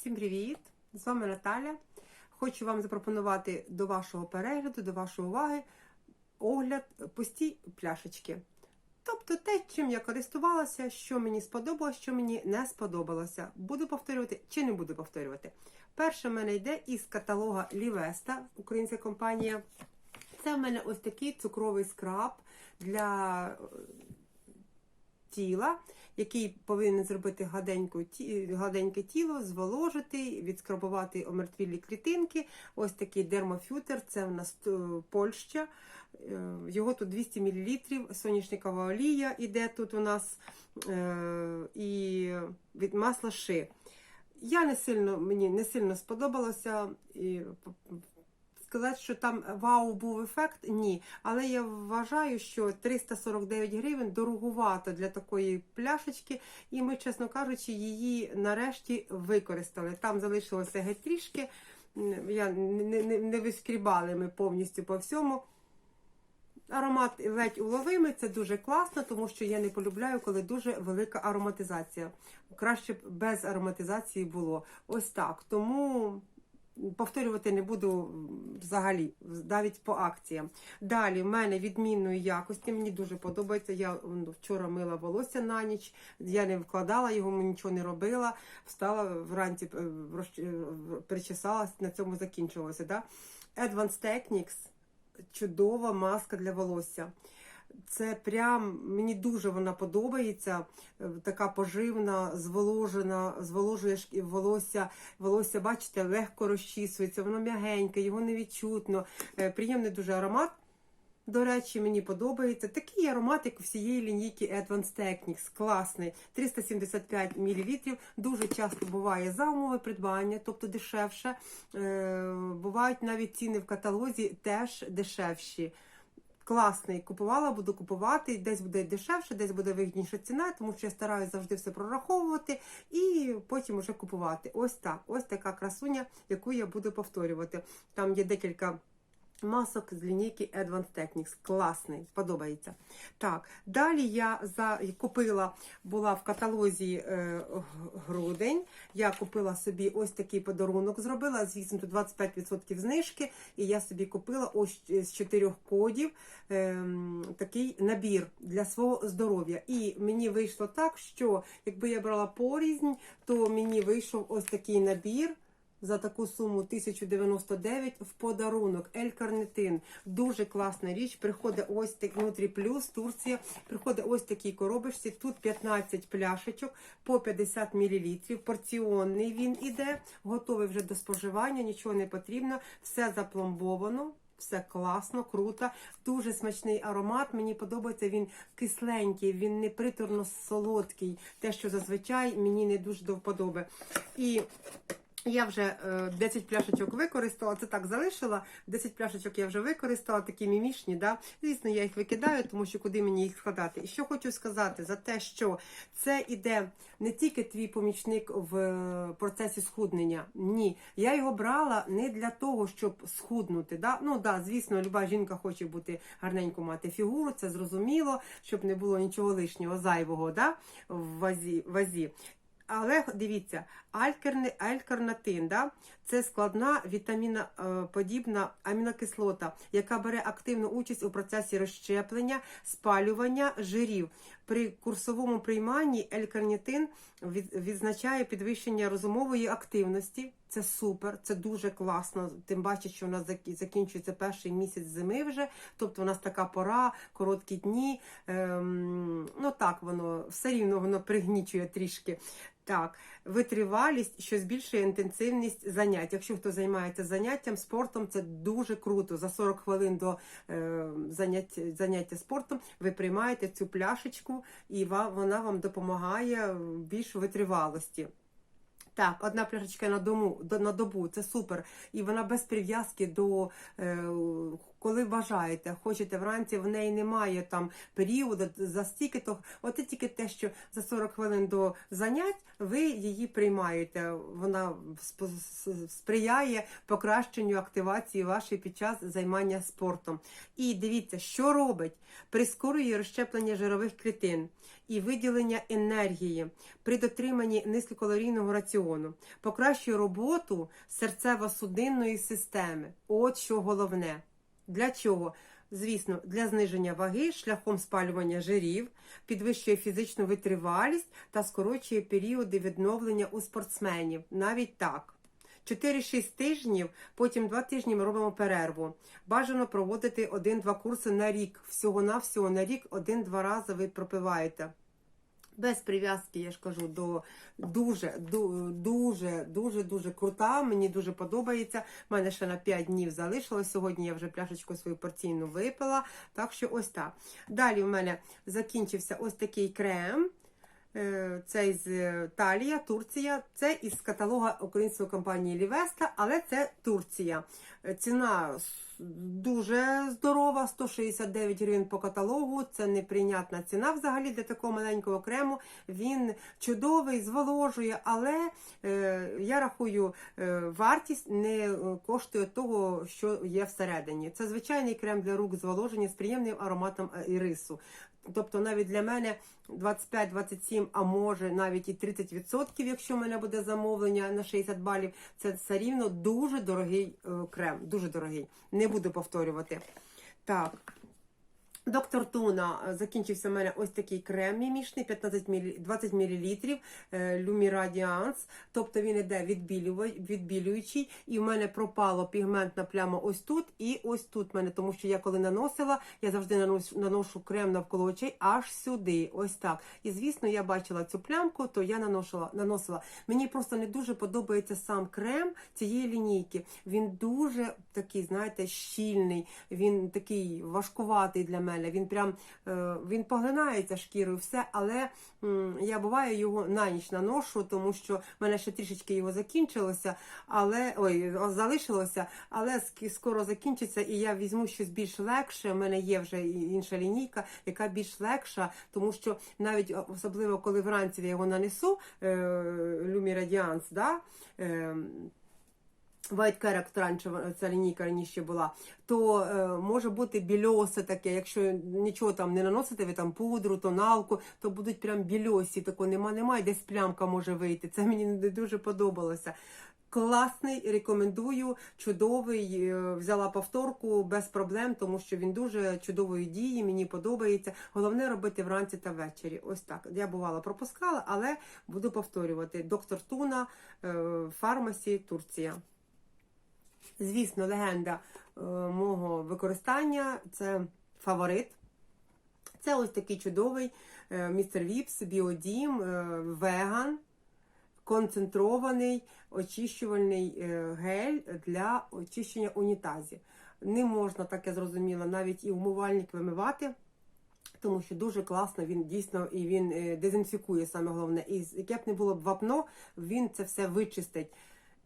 Всім привіт! З вами Наталя. Хочу вам запропонувати до вашого перегляду, до вашої уваги огляд пусті пляшечки. Тобто те, чим я користувалася, що мені сподобалося, що мені не сподобалося. Буду повторювати чи не буду повторювати. Перше в мене йде із каталога Лівеста, українська компанія. Це в мене ось такий цукровий скраб для тіла, який повинен зробити гладеньке тіло, зволожити, відскрабувати омертвілі клітинки. Ось такий дермофютер, це в нас е, Польща. Е, Його тут 200 мл, соняшникова олія іде тут у нас е, і від масла ши. Я не сильно, мені не сильно сподобалося. І сказати, що там вау був ефект, ні. Але я вважаю, що 349 гривень дорогувато для такої пляшечки, і ми, чесно кажучи, її нарешті використали. Там залишилося геть трішки. Я не, не, не вискрібали ми повністю по всьому. Аромат ледь уловимий, це дуже класно, тому що я не полюбляю, коли дуже велика ароматизація. Краще б без ароматизації було. Ось так. Тому повторювати не буду взагалі, навіть по акціям. Далі в мене відмінної якості. Мені дуже подобається. Я вчора мила волосся на ніч, я не вкладала його, нічого не робила. Встала вранці, е, е, причесалась, на цьому закінчилося. Да? Advanced Techniques чудова маска для волосся. Це прям мені дуже вона подобається. е, Така поживна, зволожена, зволожує волосся. Волосся, бачите, легко розчісується, воно м'ягеньке, його не відчутно. Е, Приємний дуже аромат. До речі, мені подобається. Такий аромат, як у всієї лінійки Advanced Techniques. Класний. 375 мл. Дуже часто буває за умови придбання, тобто дешевше. Е, бувають навіть ціни в каталозі теж дешевші. Класний. Купувала, буду купувати. Десь буде дешевше, десь буде вигідніша ціна, тому що я стараюся завжди все прораховувати і потім уже купувати. Ось так. Ось така красуня, яку я буду повторювати. Там є декілька. Масок з лінійки Advanced Techniques. Класний, подобається. Так, далі я за... купила, була в каталозі е, грудень. Я купила собі ось такий подарунок, зробила. Звісно, тут 25% знижки. І я собі купила ось з чотирьох кодів ем, такий набір для свого здоров'я. І мені вийшло так, що якби я брала порізнь, то мені вийшов ось такий набір за таку суму 1099 в подарунок. Ель-карнитин. Дуже класна річ. Приходить ось так внутрі плюс Турція. Приходить ось такій коробочці. Тут 15 пляшечок по 50 мл. Порціонний він іде, готовий вже до споживання, нічого не потрібно. Все запломбовано. Все класно, круто, дуже смачний аромат. Мені подобається він кисленький, він не приторно солодкий. Те, що зазвичай мені не дуже до вподоби. І я вже е, 10 пляшечок використала, це так залишила. 10 пляшечок я вже використала, такі мімішні. Да? Звісно, я їх викидаю, тому що куди мені їх складати. І що хочу сказати за те, що це іде не тільки твій помічник в е, процесі схуднення. Ні, я його брала не для того, щоб схуднути. Да? Ну да, звісно, люба жінка хоче бути гарненько мати фігуру, це зрозуміло, щоб не було нічого лишнього, зайвого да? в вазі. Але дивіться, алькерни- алькарнатин, да? це складна вітаміноподібна амінокислота, яка бере активну участь у процесі розщеплення, спалювання жирів. При курсовому прийманні елькарнітин від- відзначає підвищення розумової активності. Це супер, це дуже класно. Тим паче, що у нас закінчується перший місяць зими вже. Тобто у нас така пора, короткі дні. Ем, ну так воно все рівно воно пригнічує трішки. Так, витривалість, що збільшує інтенсивність занять. Якщо хто займається заняттям спортом, це дуже круто. За 40 хвилин до е, заняття, заняття спортом ви приймаєте цю пляшечку, і вона вам допомагає більш витривалості. Так, одна пляшечка на дому до- на добу, це супер. І вона без прив'язки до е, коли бажаєте, хочете вранці, в неї немає там періоду за стільки, то от тільки те, що за 40 хвилин до занять ви її приймаєте. Вона сприяє покращенню активації вашої під час займання спортом. І дивіться, що робить? Прискорює розщеплення жирових клітин і виділення енергії при дотриманні низькокалорійного раціону, покращує роботу серцево-судинної системи. От що головне. Для чого? Звісно, для зниження ваги шляхом спалювання жирів, підвищує фізичну витривалість та скорочує періоди відновлення у спортсменів. Навіть так. 4-6 тижнів, потім 2 тижні ми робимо перерву. Бажано проводити 1-2 курси на рік. Всього-навсього на рік один-два рази ви пропиваєте. Без прив'язки, я ж кажу, до дуже дуже дуже дуже крута. Мені дуже подобається. У мене ще на 5 днів залишилось. Сьогодні я вже пляшечку свою порційну випила. Так що ось так. Далі у мене закінчився ось такий крем. Е, Це з Талія, Турція. Це із каталога української компанії Лівеста, але це Турція. Е, Ціна дуже здорова, 169 гривень по каталогу. Це неприйнятна ціна взагалі для такого маленького крему. Він чудовий, зволожує, але е, я рахую, е, вартість не коштує того, що є всередині. Це звичайний крем для рук зволоження з приємним ароматом ірису. Тобто навіть для мене 25-27, а може навіть і 30%, якщо в мене буде замовлення на 60 балів, це все рівно дуже дорогий е, крем. Дуже дорогий. Не буду повторювати. Так. Доктор Туна е, закінчився в мене ось такий крем мімішний, 15 мл, 20 мл Radiance. Тобто він відбілюва- відбілюючий. І в мене пропало пігментна пляма ось тут і ось тут в мене, тому що я коли наносила, я завжди наношу, наношу крем навколо очей аж сюди. Ось так. І звісно, я бачила цю плямку, то я наносила. наносила. Мені просто не дуже подобається сам крем цієї лінійки. Він дуже такий, знаєте, щільний, він такий важкуватий для мене. Він прям е, він поглинається шкірою, все, але я буває його на ніч наношу, тому що в мене ще трішечки його закінчилося, але ой, залишилося, але скоро закінчиться, і я візьму щось більш легше. У мене є вже інша лінійка, яка більш легша, тому що навіть особливо коли вранці я його нанесу, е, Lumi Radiance, да, е, White Character раніше ця лінійка раніше була, то е, може бути більосе таке, якщо нічого там не наносите, ви там пудру, тоналку, то будуть прям більосі, такого нема, немає, десь плямка може вийти. Це мені не дуже подобалося. Класний, рекомендую, чудовий. е, Взяла повторку без проблем, тому що він дуже чудової дії, мені подобається. Головне робити вранці та ввечері. Ось так. Я бувала пропускала, але буду повторювати. Доктор Туна, е, фармасі, Турція. Звісно, легенда е, мого використання це фаворит. Це ось такий чудовий е, містер Віпс, біодім, е, веган, концентрований очищувальний е, гель для очищення унітазів. Не можна, так я зрозуміла, навіть і умивальник вимивати. Тому що дуже класно, він дійсно і він е, дезінфікує саме головне. І яке б не було б вапно, він це все вичистить.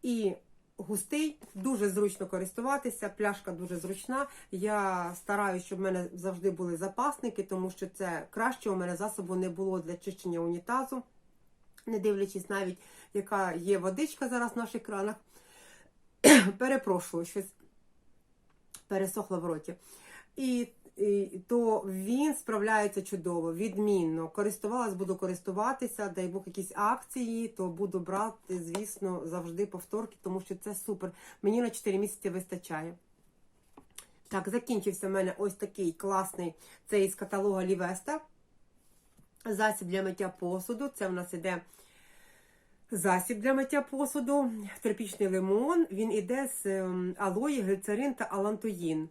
І густий, дуже зручно користуватися, пляшка дуже зручна. Я стараюся, щоб в мене завжди були запасники, тому що це краще у мене засобу не було для чищення унітазу, не дивлячись навіть, яка є водичка зараз в наших кранах. Перепрошую, щось пересохло в роті. І, то він справляється чудово, відмінно. Користувалась, буду користуватися, дай Бог якісь акції, то буду брати, звісно, завжди повторки, тому що це супер. Мені на 4 місяці вистачає. Так, закінчився в мене ось такий класний це із каталога Лівеста. Засіб для миття посуду. Це в нас іде засіб для миття посуду, тропічний лимон. Він іде з ем, алої, глицерин та алантоїн.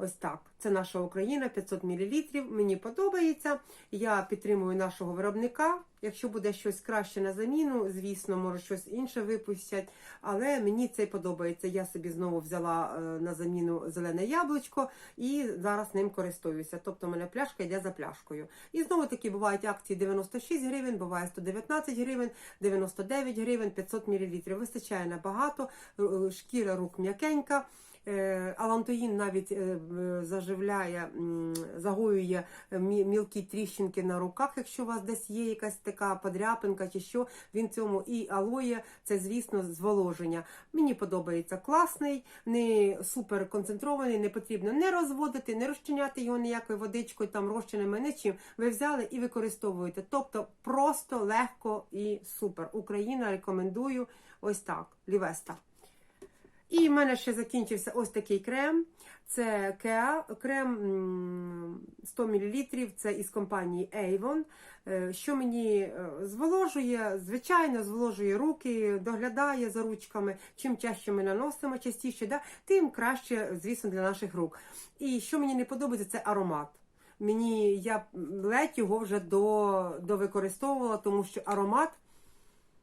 Ось так. Це наша Україна, 500 мл. Мені подобається. Я підтримую нашого виробника. Якщо буде щось краще на заміну, звісно, може щось інше випустять. Але мені це подобається. Я собі знову взяла е, на заміну зелене яблучко і зараз ним користуюся. Тобто, у мене пляшка йде за пляшкою. І знову таки бувають акції 96 гривень, буває 119 гривень, 99 гривень, 500 мл. Вистачає набагато, е, шкіра рук м'якенька. Е, Алантоїн навіть е, заживляє, загоює мілкі тріщинки на руках, якщо у вас десь є якась така подряпинка чи що. Він цьому і алоє, це, звісно, зволоження. Мені подобається класний, не супер концентрований, не потрібно не розводити, не розчиняти його ніякою водичкою, там розчинами, нічим. Ви взяли і використовуєте. Тобто просто легко і супер. Україна рекомендую ось так. Лівеста. І в мене ще закінчився ось такий крем. Це Кеа, крем 100 мл, це із компанії Avon. Е, Що мені е, зволожує, звичайно, зволожує руки, доглядає за ручками. Чим чаще ми наносимо, частіше, да, тим краще, звісно, для наших рук. І що мені не подобається, це аромат. Мені я ледь його вже до, довикористовувала, тому що аромат,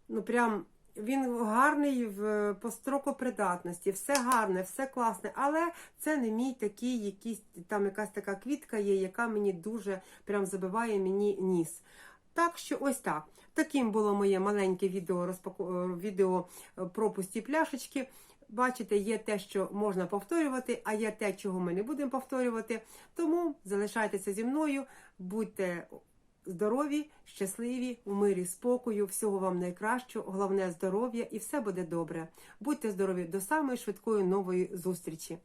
ну прям він гарний в по строку придатності, все гарне, все класне, але це не мій такий, якийсь там якась така квітка є, яка мені дуже прям забиває мені ніс. Так що ось так. Таким було моє маленьке відео розпаку... е, відео е, про пусті пляшечки. Бачите, є те, що можна повторювати, а є те, чого ми не будемо повторювати. Тому залишайтеся зі мною, будьте здорові, щасливі, у мирі, спокою, всього вам найкращого, головне здоров'я і все буде добре. Будьте здорові до самої швидкої нової зустрічі.